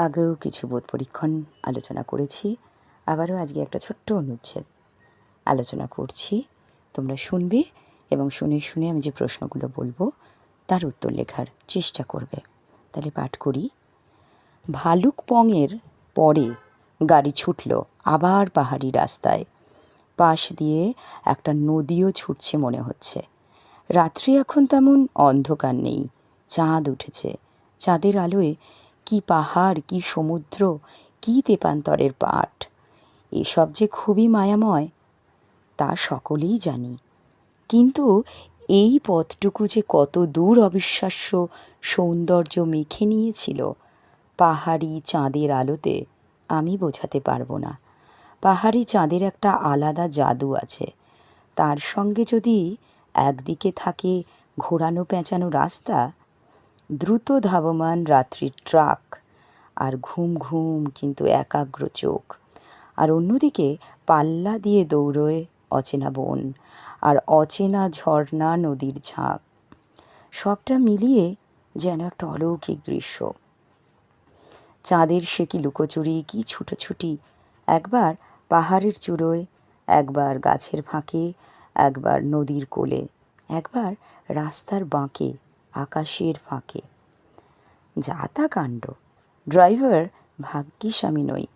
আগেও কিছু বোধ পরীক্ষণ আলোচনা করেছি, আবারও আজকে একটা ছোট্ট অনুচ্ছেদ আলোচনা করছি। তোমরা শুনবে এবং শুনে শুনে আমি যে প্রশ্নগুলো বলব, তার উত্তর লেখার চেষ্টা করবে। তাহলে পাঠ করি। ভালুক পঙের পরে গাড়ি ছুটল আবার পাহাড়ি রাস্তায়। পাশ দিয়ে একটা নদীও ছুটছে মনে হচ্ছে। রাত্রি এখন তেমন অন্ধকার নেই, চাঁদ উঠেছে। চাঁদের আলোয় কি পাহাড়, কি সমুদ্র, কি তেপান্তরের পাঠ? এসব যে খুবই মায়াময়, তা সকলেই জানি। কিন্তু এই পথটুকু যে কত দূর অবিশ্বাস্য সৌন্দর্য মেখে নিয়েছিল, পাহাড়ি চাঁদের আলোতে আমি বোঝাতে পারব না। পাহাড়ি চাঁদের একটা আলাদা জাদু আছে। তার সঙ্গে যদি একদিকে থাকে ঘোরানো পেঁচানো রাস্তা দ্রুত ধাবমান রাত্রির ট্রাক আর ঘুম ঘুম কিন্তু একাগ্র চোখ। আর অন্যদিকে পাল্লা দিয়ে দৌড়োয় অচেনা বন আর অচেনা ঝর্ণা নদীর ঝাঁক। সবটা মিলিয়ে যেন একটা অলৌকিক দৃশ্য। চাঁদের সে কি লুকোচুরি, কি ছুটোছুটি। একবার পাহাড়ের চূড়োয়, একবার গাছের ফাঁকে, একবার নদীর কোলে, একবার রাস্তার বাঁকে। আকাশের ফাঁকে। যা তা কাণ্ড। ড্রাইভার ভাগ্যিস আমি নই।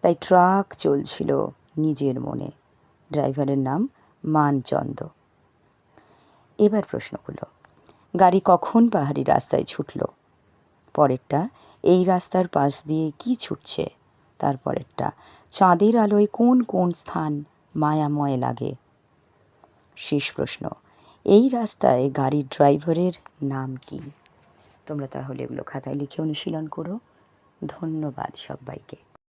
তাই ট্রাক চলছিল নিজের মনে। ড্রাইভারের নাম মানচন্দ। এবার প্রশ্নগুলো গাড়ি কখন পাহাড়ি রাস্তায় ছুটল? পরেরটা, এই রাস্তার পাশ দিয়ে কি ছুটছে? তারপরেরটা, চাঁদের আলোয় কোন কোন স্থান মায়াময় লাগে? শেষ প্রশ্ন এই রাস্তায় গাড়ির ড্রাইভারের নাম কি? তোমরা তাহলে এগুলো খাতায় লিখে অনুশীলন করো। ধন্যবাদ সবাইকে।